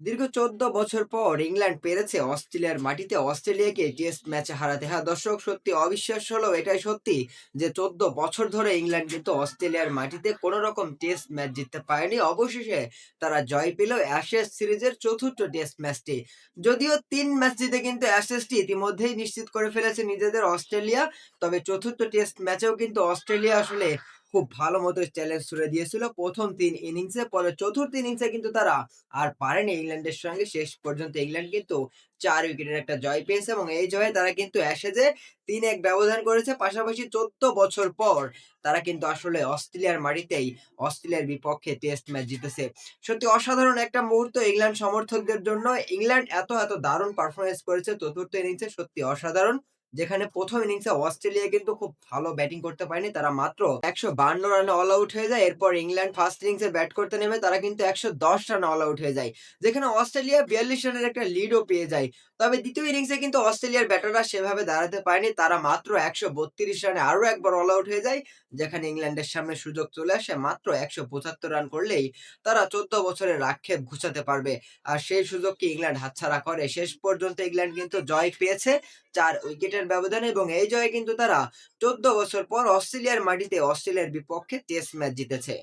দীর্ঘ চোদ্দ বছর পর ইংল্যান্ড পেরেছে অস্ট্রেলিয়ার মাটিতে অস্ট্রেলিয়াকে টেস্ট ম্যাচে হারাতে। হ্যাঁ দর্শক, সত্যি অবিশ্বাস্য হলেও এটাই সত্যি যে চোদ্দ বছর ধরে ইংল্যান্ড কিন্তু অস্ট্রেলিয়ার মাটিতে কোনো রকম টেস্ট ম্যাচ জিততে পারেনি। অবশেষে তারা জয় পেল অ্যাশেজ সিরিজের চতুর্থ টেস্ট ম্যাচটি। যদিও তিন ম্যাচ জিতে কিন্তু অ্যাশেজটি ইতিমধ্যেই নিশ্চিত করে ফেলেছে নিজেদের অস্ট্রেলিয়া। তবে চতুর্থ টেস্ট ম্যাচেও কিন্তু অস্ট্রেলিয়া আসলে খুব ভালো মতো চ্যালেঞ্জ ছুড়ে দিয়েছিল। প্রথম তিন ইনিংসে পরে চতুর্থ ইনিংসে কিন্তু তারা আর পারেনি ইংল্যান্ডের সঙ্গে। শেষ পর্যন্ত ইংল্যান্ড কিন্তু চার উইকেটের একটা জয় পেয়েছে এবং এই জয়ে তারা কিন্তু অ্যাশেজে তিন এক ব্যবধান করেছে। পাশাপাশি চোদ্দ বছর পর তারা কিন্তু আসলে অস্ট্রেলিয়ার মাটিতেই অস্ট্রেলিয়ার বিপক্ষে টেস্ট ম্যাচ জিতেছে। সত্যি অসাধারণ একটা মুহূর্ত ইংল্যান্ড সমর্থকদের জন্য। ইংল্যান্ড এত এত দারুণ পারফরমেন্স করেছে চতুর্থ ইনিংসে সত্যি অসাধারণ। যেখানে প্রথম ইনিংসে অস্ট্রেলিয়া কিন্তু খুব ভালো ব্যাটিং করতে পারেনি। তারা মাত্র একশো বান্ন রানে অল আউট হয়ে যায়। এরপর ইংল্যান্ড ফার্স্ট ইনিংসে ব্যাট করতে নেমে তারা কিন্তু একশো দশ রানে অল আউট হয়ে যায়। যেখানে অস্ট্রেলিয়া বিয়াল্লিশ রানের একটা লিডও পেয়ে যায়। তবে দ্বিতীয় ইনিংসে কিন্তু অস্ট্রেলিয়ার ব্যাটাররা সেভাবে দাঁড়াতে পারেনি। তারা মাত্র একশো বত্রিশ রানে আরও একবার অল আউট হয়ে যায়। যেখানে ইংল্যান্ডের সামনে সুযোগ চলে আসে মাত্র একশো পঁচাত্তর রান করলেই তারা চোদ্দ বছরের আক্ষেপ ঘুচাতে পারবে। আর সেই সুযোগকে ইংল্যান্ড হাতছাড়া করে? শেষ পর্যন্ত ইংল্যান্ড কিন্তু জয় পেয়েছে। চার উইকেটের ব্যবধানে এবং এই জয়ে কিন্তু তারা চোদ্দ বছর পর অস্ট্রেলিয়ার মাটিতে অস্ট্রেলিয়ার বিপক্ষে টেস্ট ম্যাচ জিতেছে।